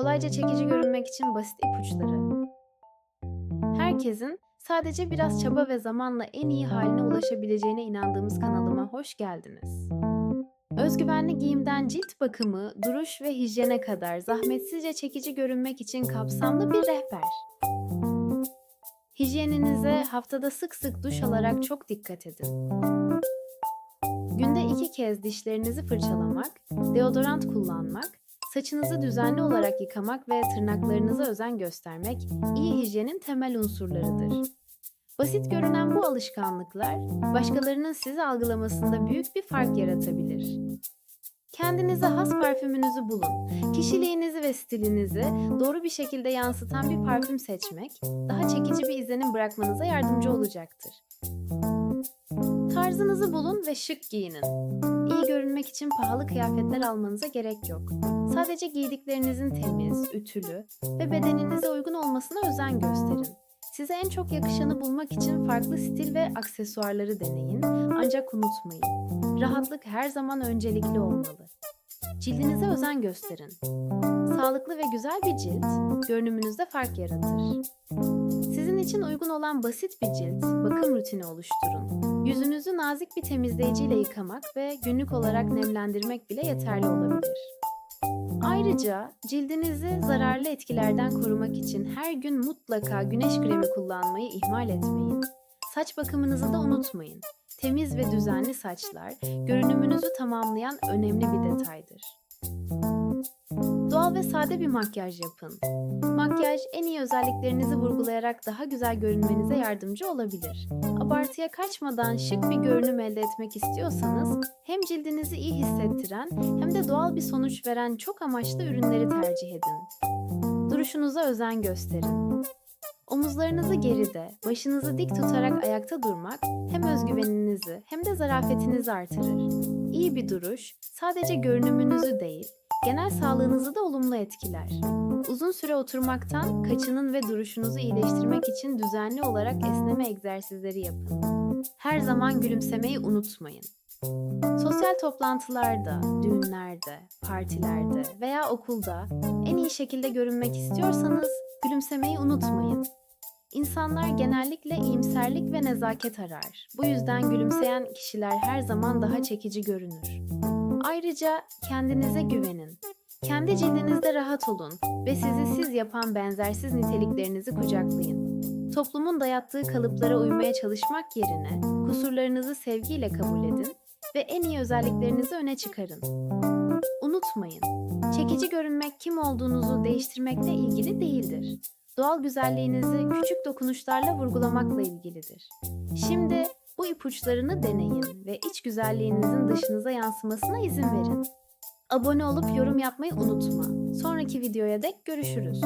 Kolayca çekici görünmek için basit ipuçları. Herkesin sadece biraz çaba ve zamanla en iyi haline ulaşabileceğine inandığımız kanalıma hoş geldiniz. Özgüvenli giyimden cilt bakımı, duruş ve hijyene kadar zahmetsizce çekici görünmek için kapsamlı bir rehber. Hijyeninize haftada sık sık duş alarak çok dikkat edin. Günde iki kez dişlerinizi fırçalamak, deodorant kullanmak, saçınızı düzenli olarak yıkamak ve tırnaklarınıza özen göstermek iyi hijyenin temel unsurlarıdır. Basit görünen bu alışkanlıklar, başkalarının sizi algılamasında büyük bir fark yaratabilir. Kendinize has parfümünüzü bulun. Kişiliğinizi ve stilinizi doğru bir şekilde yansıtan bir parfüm seçmek, daha çekici bir izlenim bırakmanıza yardımcı olacaktır. Tarzınızı bulun ve şık giyinin. İyi görünmek için pahalı kıyafetler almanıza gerek yok. Sadece giydiklerinizin temiz, ütülü ve bedeninize uygun olmasına özen gösterin. Size en çok yakışanı bulmak için farklı stil ve aksesuarları deneyin. Ancak unutmayın, rahatlık her zaman öncelikli olmalı. Cildinize özen gösterin. Sağlıklı ve güzel bir cilt, görünümünüzde fark yaratır. İçin uygun olan basit bir cilt, bakım rutini oluşturun. Yüzünüzü nazik bir temizleyiciyle yıkamak ve günlük olarak nemlendirmek bile yeterli olabilir. Ayrıca cildinizi zararlı etkilerden korumak için her gün mutlaka güneş kremi kullanmayı ihmal etmeyin. Saç bakımınızı da unutmayın. Temiz ve düzenli saçlar görünümünüzü tamamlayan önemli bir detaydır. Doğal ve sade bir makyaj yapın. Makyaj en iyi özelliklerinizi vurgulayarak daha güzel görünmenize yardımcı olabilir. Abartıya kaçmadan şık bir görünüm elde etmek istiyorsanız hem cildinizi iyi hissettiren hem de doğal bir sonuç veren çok amaçlı ürünleri tercih edin. Duruşunuza özen gösterin. Omuzlarınızı geride, başınızı dik tutarak ayakta durmak hem özgüveninizi hem de zarafetinizi artırır. İyi bir duruş sadece görünümünüzü değil, genel sağlığınızı da olumlu etkiler. Uzun süre oturmaktan kaçının ve duruşunuzu iyileştirmek için düzenli olarak esneme egzersizleri yapın. Her zaman gülümsemeyi unutmayın. Sosyal toplantılarda, düğünlerde, partilerde veya okulda en iyi şekilde görünmek istiyorsanız gülümsemeyi unutmayın. İnsanlar genellikle iyimserlik ve nezaket arar. Bu yüzden gülümseyen kişiler her zaman daha çekici görünür. Ayrıca kendinize güvenin. Kendi cildinizde rahat olun ve sizi siz yapan benzersiz niteliklerinizi kucaklayın. Toplumun dayattığı kalıplara uymaya çalışmak yerine kusurlarınızı sevgiyle kabul edin ve en iyi özelliklerinizi öne çıkarın. Unutmayın, çekici görünmek kim olduğunuzu değiştirmekle ilgili değildir. Doğal güzelliğinizi küçük dokunuşlarla vurgulamakla ilgilidir. Şimdi bu ipuçlarını deneyin ve iç güzelliğinizin dışınıza yansımasına izin verin. Abone olup yorum yapmayı unutma. Sonraki videoya dek görüşürüz.